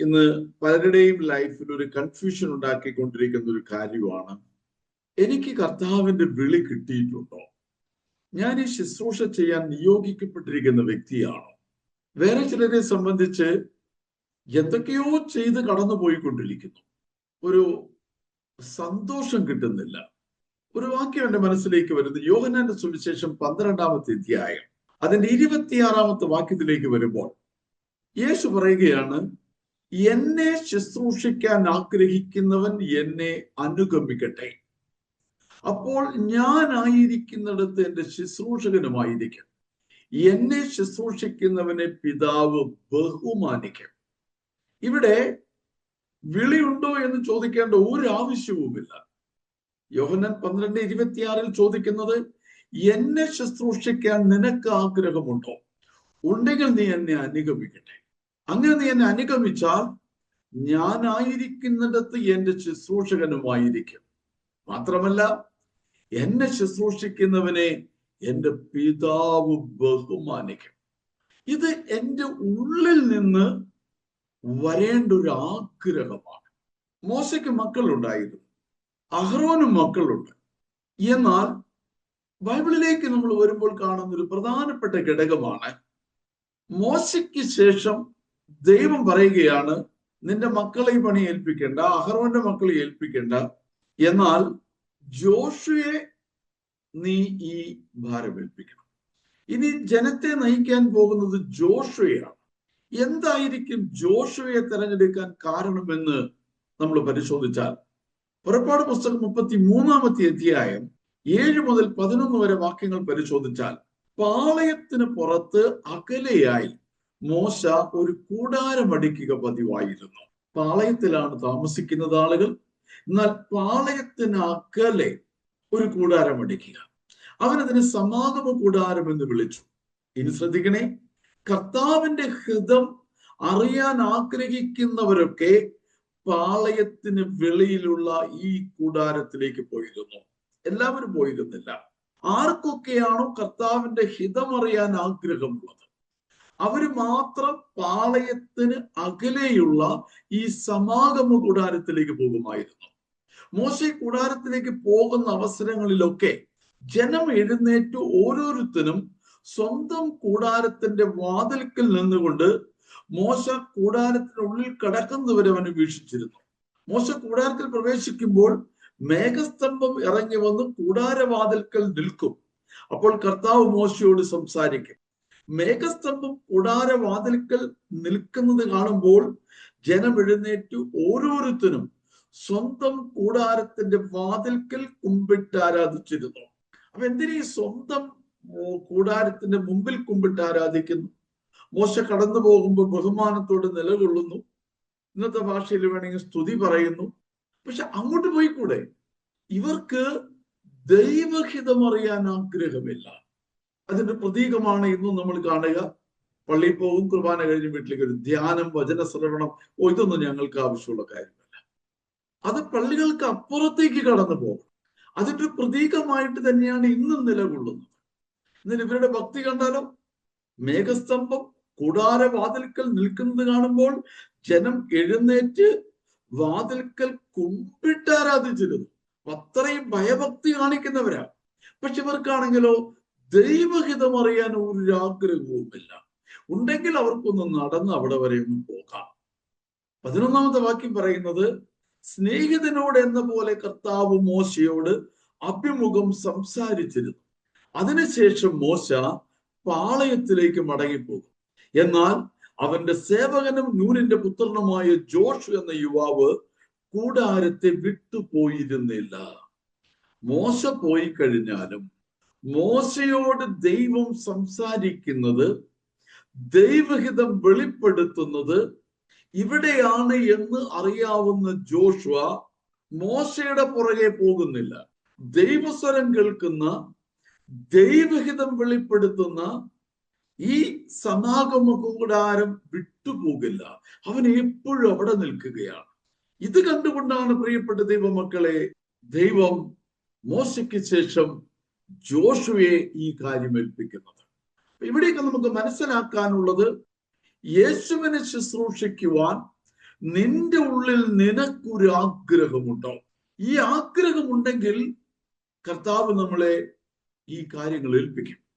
ഇന്ന് പലരുടെയും ലൈഫിൽ ഒരു കൺഫ്യൂഷൻ ഉണ്ടാക്കിക്കൊണ്ടിരിക്കുന്ന ഒരു കാര്യമാണ്. എനിക്ക് കർത്താവിന്റെ വിളി കിട്ടിയിട്ടുണ്ടോ? ഞാൻ ഈ ശുശ്രൂഷ ചെയ്യാൻ നിയോഗിക്കപ്പെട്ടിരിക്കുന്ന വ്യക്തിയാണോ? വേറെ ചിലരെ സംബന്ധിച്ച് എന്തൊക്കെയോ ചെയ്ത് കടന്നു പോയിക്കൊണ്ടിരിക്കുന്നു ഒരു സന്തോഷം കിട്ടുന്നില്ല. ഒരു വാക്യം എന്റെ മനസ്സിലേക്ക് വരുന്നത് യോഹനാന്റെ സുവിശേഷം പന്ത്രണ്ടാമത്തെ അധ്യായം. അതിന്റെ ഇരുപത്തിയാറാമത്തെ വാക്യത്തിലേക്ക് വരുമ്പോൾ യേശു പറയുകയാണ് എന്നെ ശുശ്രൂഷിക്കാൻ ആഗ്രഹിക്കുന്നവൻ എന്നെ അനുഗമിക്കട്ടെ. അപ്പോൾ ഞാനായിരിക്കുന്നിടത്ത് എന്റെ ശുശ്രൂഷകനുമായിരിക്കും. എന്നെ ശുശ്രൂഷിക്കുന്നവനെ പിതാവ് ബഹുമാനിക്കും. ഇവിടെ വിളിയുണ്ടോ എന്ന് ചോദിക്കേണ്ട ഒരു ആവശ്യവുമില്ല യോഹനൻ പന്ത്രണ്ട് ഇരുപത്തിയാറിൽ ചോദിക്കുന്നത് എന്നെ ശുശ്രൂഷിക്കാൻ നിനക്ക് ആഗ്രഹമുണ്ടോ? ഉണ്ടെങ്കിൽ നീ എന്നെ അനുഗമിക്കട്ടെ. അങ്ങനെ നീ എന്നെ അനുഗമിച്ചാൽ ഞാനായിരിക്കുന്നിടത്ത് എന്റെ ശുശ്രൂഷകനുമായിരിക്കും. മാത്രമല്ല എന്നെ ശുശ്രൂഷിക്കുന്നവനെ എന്റെ പിതാവ് ബഹുമാനിക്കും. ഇത് എന്റെ ഉള്ളിൽ നിന്ന് വരേണ്ട ഒരു ആഗ്രഹമാണ് മോശയ്ക്ക് മക്കളുണ്ടായിരുന്നു. അഹ്റോനും മക്കളുണ്ട്. എന്നാൽ ബൈബിളിലേക്ക് നമ്മൾ വരുമ്പോൾ കാണുന്ന ഒരു പ്രധാനപ്പെട്ട ഘടകമാണ് മോശയ്ക്ക് ശേഷം ദൈവം പറയുകയാണ് നിന്റെ മക്കളെ പണി ഏൽപ്പിക്കേണ്ട അഹർവന്റെ മക്കളെ ഏൽപ്പിക്കേണ്ട. എന്നാൽ ജോഷുയെ നീ ഈ ഭാരം ഏൽപ്പിക്കണം. ഇനി ജനത്തെ നയിക്കാൻ പോകുന്നത് ജോഷുവയാണ്. എന്തായിരിക്കും ജോഷുവയെ തെരഞ്ഞെടുക്കാൻ കാരണമെന്ന് നമ്മൾ പരിശോധിച്ചാൽ പുറപ്പാട് പുസ്തകം മുപ്പത്തി മൂന്നാമത്തെ അധ്യായം ഏഴ് മുതൽ പതിനൊന്ന് വരെ വാക്യങ്ങൾ പരിശോധിച്ചാൽ പാളയത്തിന് പുറത്ത് അകലെയായി മോശ ഒരു കൂടാരം കൂടാരമടിക്കുക പതിവായിരുന്നു. പാളയത്തിലാണ് താമസിക്കുന്നത് ആളുകൾ. എന്നാൽ പാളയത്തിനകലെ ഒരു ഒരു കൂടാരമടിക്കുക അവനതിനെ സമാഗമ കൂടാരം എന്ന് വിളിച്ചു. ഇനി ശ്രദ്ധിക്കണേ. കർത്താവിന്റെ ഹൃദം അറിയാൻ ആഗ്രഹിക്കുന്നവരൊക്കെ പാളയത്തിന് വെളിയിലുള്ള ഈ കൂടാരത്തിലേക്ക് പോയിരുന്നു. എല്ലാവരും പോയിരുന്നില്ല. ആർക്കൊക്കെയാണോ കർത്താവിന്റെ ഹിതം ഹിതമറിയാൻ ആഗ്രഹമുള്ളത്? അവർ മാത്രം പാളയത്തിന് അകലെയുള്ള ഈ സമാഗമ കൂടാരത്തിലേക്ക് പോകുമായിരുന്നു. മോശ കൂടാരത്തിലേക്ക് പോകുന്ന അവസരങ്ങളിലൊക്കെ ജനം എഴുന്നേറ്റ് ഓരോരുത്തരും സ്വന്തം കൂടാരത്തിന്റെ വാതിൽക്കൽ നിന്നുകൊണ്ട് മോശ കൂടാരത്തിനുള്ളിൽ കടക്കുന്നവരെ അവൻ വീക്ഷിച്ചിരുന്നു. മോശ കൂടാരത്തിൽ പ്രവേശിക്കുമ്പോൾ മേഘസ്തംഭം ഇറങ്ങി വന്ന് കൂടാരവാതിൽക്കൽ നിൽക്കും. അപ്പോൾ കർത്താവ് മോശയോട് സംസാരിക്കും. മേഘസ്തംഭം കൂടാരവാതിൽക്കൽ നിൽക്കുന്നത് കാണുമ്പോൾ ജനം എഴുന്നേറ്റു ഓരോരുത്തരും സ്വന്തം കൂടാരത്തിന്റെ വാതിൽക്കൽ കുമ്പിട്ട് ആരാധിച്ചിരുന്നു. അപ്പൊ എന്തിനീ സ്വന്തം കൂടാരത്തിന്റെ മുമ്പിൽ കുമ്പിട്ട് ആരാധിക്കുന്നു? മോശ കടന്നു പോകുമ്പോൾ ബഹുമാനത്തോട് നിലകൊള്ളുന്നു. ഇന്നത്തെ ഭാഷയിൽ വേണമെങ്കിൽ സ്തുതി പറയുന്നു. പക്ഷെ അങ്ങോട്ട് പോയിക്കൂടെ? ഇവർക്ക് ദൈവഹിതം അറിയാൻ ആഗ്രഹമില്ല. അതിന്റെ പ്രതീകമാണ് ഇന്നും നമ്മൾ കാണുക. പള്ളിയിൽ പോകും കുർബാന കഴിഞ്ഞ് വീട്ടിലേക്ക് ഒരു ധ്യാനം വചന ശ്രവണം ഓ ഇതൊന്നും ഞങ്ങൾക്ക് ആവശ്യമുള്ള കാര്യമല്ല. അത് പള്ളികൾക്ക് അപ്പുറത്തേക്ക് കടന്നു പോകും അതിന്റെ പ്രതീകമായിട്ട് തന്നെയാണ് ഇന്നും നിലകൊള്ളുന്നത്. ഇന്നലെ ഇവരുടെ ഭക്തി കണ്ടാലോ? മേഘസ്തംഭം കൂടാരവാതിൽക്കൽ നിൽക്കുന്നത് കാണുമ്പോൾ ജനം എഴുന്നേറ്റ് വാതിൽക്കൽ കുമ്പിട്ട് ആരാധിച്ചിരുന്നു അത്രയും ഭയഭക്തി കാണിക്കുന്നവരാ പക്ഷെ ഇവർക്കാണെങ്കിലോ ദൈവഹിതം അറിയാൻ ഒരു ആഗ്രഹവുമില്ല ഉണ്ടെങ്കിൽ അവർക്കൊന്ന് നടന്ന് അവിടെ വരെ ഒന്ന് പോകാം. പതിനൊന്നാമത്തെ വാക്യം പറയുന്നത് സ്നേഹിതനോട് എന്ന പോലെ കർത്താവ് മോശയോട് അഭിമുഖം സംസാരിച്ചിരുന്നു. അതിനുശേഷം മോശ പാളയത്തിലേക്ക് മടങ്ങിപ്പോകും. എന്നാൽ അവന്റെ സേവകനും നൂനിന്റെ പുത്രനുമായ ജോഷ് എന്ന യുവാവ് കൂടാരത്തെ വിട്ടുപോയിരുന്നില്ല. മോശ പോയി കഴിഞ്ഞാലും മോശയോട് ദൈവം സംസാരിക്കുന്നത് ദൈവഹിതം വെളിപ്പെടുത്തുന്നത് ഇവിടെയാണ് എന്ന് അറിയാവുന്ന ജോഷുവ മോശയുടെ പുറകെ പോകുന്നില്ല. ദൈവസ്വരം കേൾക്കുന്ന ദൈവഹിതം വെളിപ്പെടുത്തുന്ന ഈ സമാഗമ കൂടാരം വിട്ടുപോകില്ല. അവൻ എപ്പോഴും അവിടെ നിൽക്കുകയാണ്. ഇത് കണ്ടുകൊണ്ടാണ് പ്രിയപ്പെട്ട ദൈവമക്കളെ ദൈവം മോശയ്ക്ക് ശേഷം ജോഷുവെ ഈ കാര്യം ഏൽപ്പിക്കുന്നത്. ഇവിടെയൊക്കെ നമുക്ക് മനസ്സിലാക്കാനുള്ളത് യേശുവിനെ ശുശ്രൂഷിക്കുവാൻ നിന്റെ ഉള്ളിൽ നിനക്കൊരു ആഗ്രഹമുണ്ടോ? ഈ ആഗ്രഹമുണ്ടെങ്കിൽ കർത്താവ് നമ്മളെ ഈ കാര്യങ്ങൾ ഏൽപ്പിക്കും.